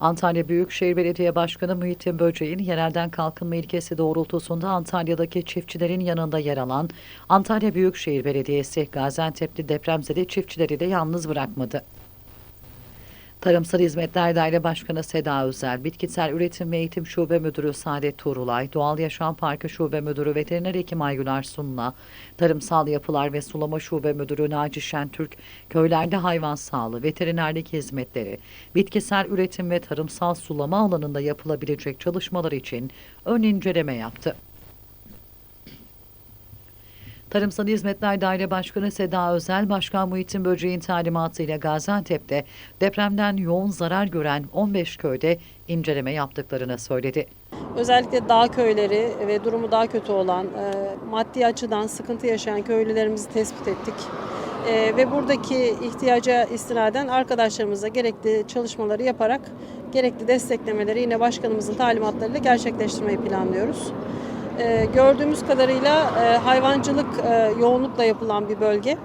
Antalya Büyükşehir Belediye Başkanı Muhittin Böceğin yerelden kalkınma ilkesi doğrultusunda Antalya'daki çiftçilerin yanında yer alan Antalya Büyükşehir Belediyesi Gaziantep'li depremzede çiftçileri de yalnız bırakmadı. Tarımsal Hizmetler Daire Başkanı Seda Özel, Bitkisel Üretim ve Eğitim Şube Müdürü Saadet Tuğrulay, Doğal Yaşam Parkı Şube Müdürü Veteriner Hekim Aygüler Sunla, Tarımsal Yapılar ve Sulama Şube Müdürü Naci Şentürk, köylerde hayvan sağlığı, veterinerlik hizmetleri, bitkisel üretim ve tarımsal sulama alanında yapılabilecek çalışmalar için ön inceleme yaptı. Tarımsal Hizmetler Daire Başkanı Seda Özel, Başkan Muhittin Böceğin talimatıyla Gaziantep'te depremden yoğun zarar gören 15 köyde inceleme yaptıklarını söyledi. Özellikle dağ köyleri ve durumu daha kötü olan, e, maddi açıdan sıkıntı yaşayan köylülerimizi tespit ettik. E, ve buradaki ihtiyaca istinaden arkadaşlarımıza gerekli çalışmaları yaparak gerekli desteklemeleri yine başkanımızın talimatlarıyla gerçekleştirmeyi planlıyoruz. E, gördüğümüz kadarıyla e, hayvancılık e, yoğunlukla yapılan bir bölge.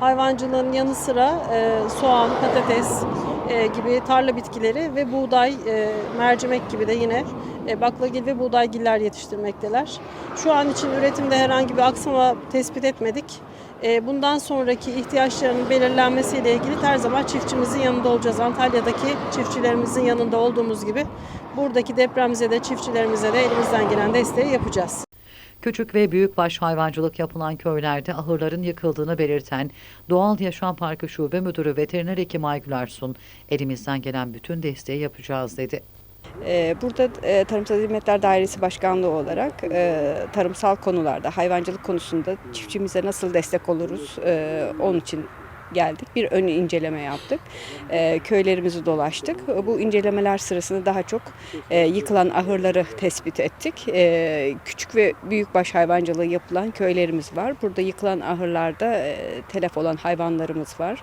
Hayvancılığın yanı sıra e, soğan, patates e, gibi tarla bitkileri ve buğday, e, mercimek gibi de yine baklagil ve buğdaygiller yetiştirmekteler. Şu an için üretimde herhangi bir aksama tespit etmedik. E, bundan sonraki ihtiyaçlarının belirlenmesiyle ilgili her zaman çiftçimizin yanında olacağız. Antalya'daki çiftçilerimizin yanında olduğumuz gibi buradaki depremzede çiftçilerimize de elimizden gelen desteği yapacağız. Küçük ve büyükbaş hayvancılık yapılan köylerde ahırların yıkıldığını belirten Doğal Yaşam Parkı Şube Müdürü Veteriner Hekim Aygüler Sun, elimizden gelen bütün desteği yapacağız dedi. Ee, Burada e, Tarımsal Hizmetler Dairesi Başkanlığı olarak e, tarımsal konularda, hayvancılık konusunda çiftçimize nasıl destek oluruz e, onun için geldik. Bir ön inceleme yaptık. E, Köylerimizi dolaştık. Bu incelemeler sırasında daha çok e, yıkılan ahırları tespit ettik. E, Küçük ve büyükbaş hayvancılığı yapılan köylerimiz var. Burada yıkılan ahırlarda e, telef olan hayvanlarımız var.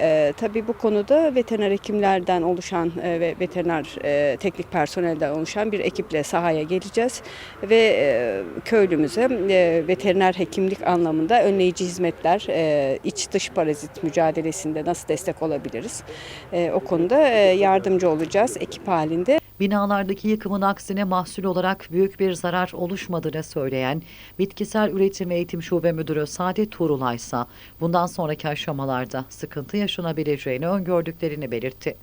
E, tabii bu konuda veteriner hekimlerden oluşan e, ve veteriner e, teknik personelden oluşan bir ekiple sahaya geleceğiz ve e, köylümüze e, veteriner hekimlik anlamında önleyici hizmetler, e, iç dış parazit mücadelesinde nasıl destek olabiliriz? E, o konuda e, yardımcı olacağız ekip halinde. Binalardaki yıkımın aksine mahsul olarak büyük bir zarar oluşmadığını söyleyen Bitkisel Üretim Eğitim Şube Müdürü Saadet Tuğrulay ise bundan sonraki aşamalarda sıkıntı yaşanabileceğini öngördüklerini belirtti.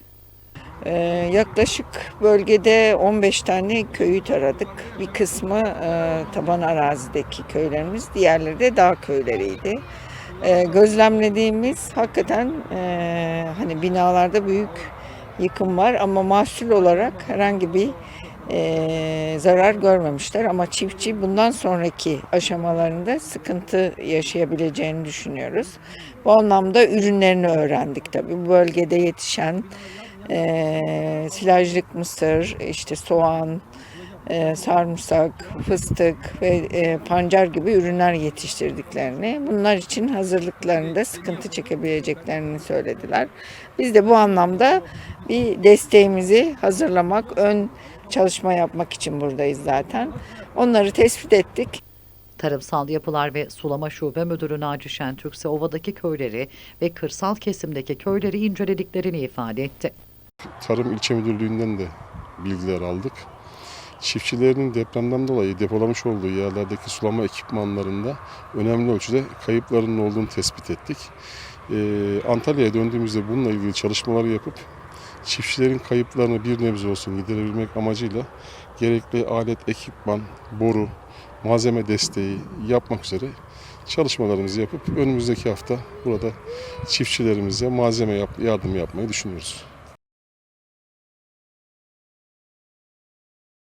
Ee, yaklaşık bölgede 15 tane köyü taradık. Bir kısmı e, taban arazideki köylerimiz, diğerleri de dağ köyleriydi. Ee, gözlemlediğimiz hakikaten e, hani binalarda büyük yıkım var ama mahsul olarak herhangi bir e, zarar görmemişler ama çiftçi bundan sonraki aşamalarında sıkıntı yaşayabileceğini düşünüyoruz. Bu anlamda ürünlerini öğrendik tabii. Bu bölgede yetişen e, silajlık mısır, işte soğan, e, sarımsak, fıstık ve e, pancar gibi ürünler yetiştirdiklerini, bunlar için hazırlıklarında sıkıntı çekebileceklerini söylediler. Biz de bu anlamda bir desteğimizi hazırlamak, ön çalışma yapmak için buradayız zaten. Onları tespit ettik. Tarımsal Yapılar ve Sulama Şube Müdürü Naci Şentürk ise ovadaki köyleri ve kırsal kesimdeki köyleri incelediklerini ifade etti. Tarım İlçe Müdürlüğü'nden de bilgiler aldık. Çiftçilerin depremden dolayı depolamış olduğu yerlerdeki sulama ekipmanlarında önemli ölçüde kayıplarının olduğunu tespit ettik. Ee, Antalya'ya döndüğümüzde bununla ilgili çalışmaları yapıp çiftçilerin kayıplarını bir nebze olsun giderebilmek amacıyla gerekli alet, ekipman, boru, malzeme desteği yapmak üzere çalışmalarımızı yapıp önümüzdeki hafta burada çiftçilerimize malzeme yap, yardım yapmayı düşünüyoruz.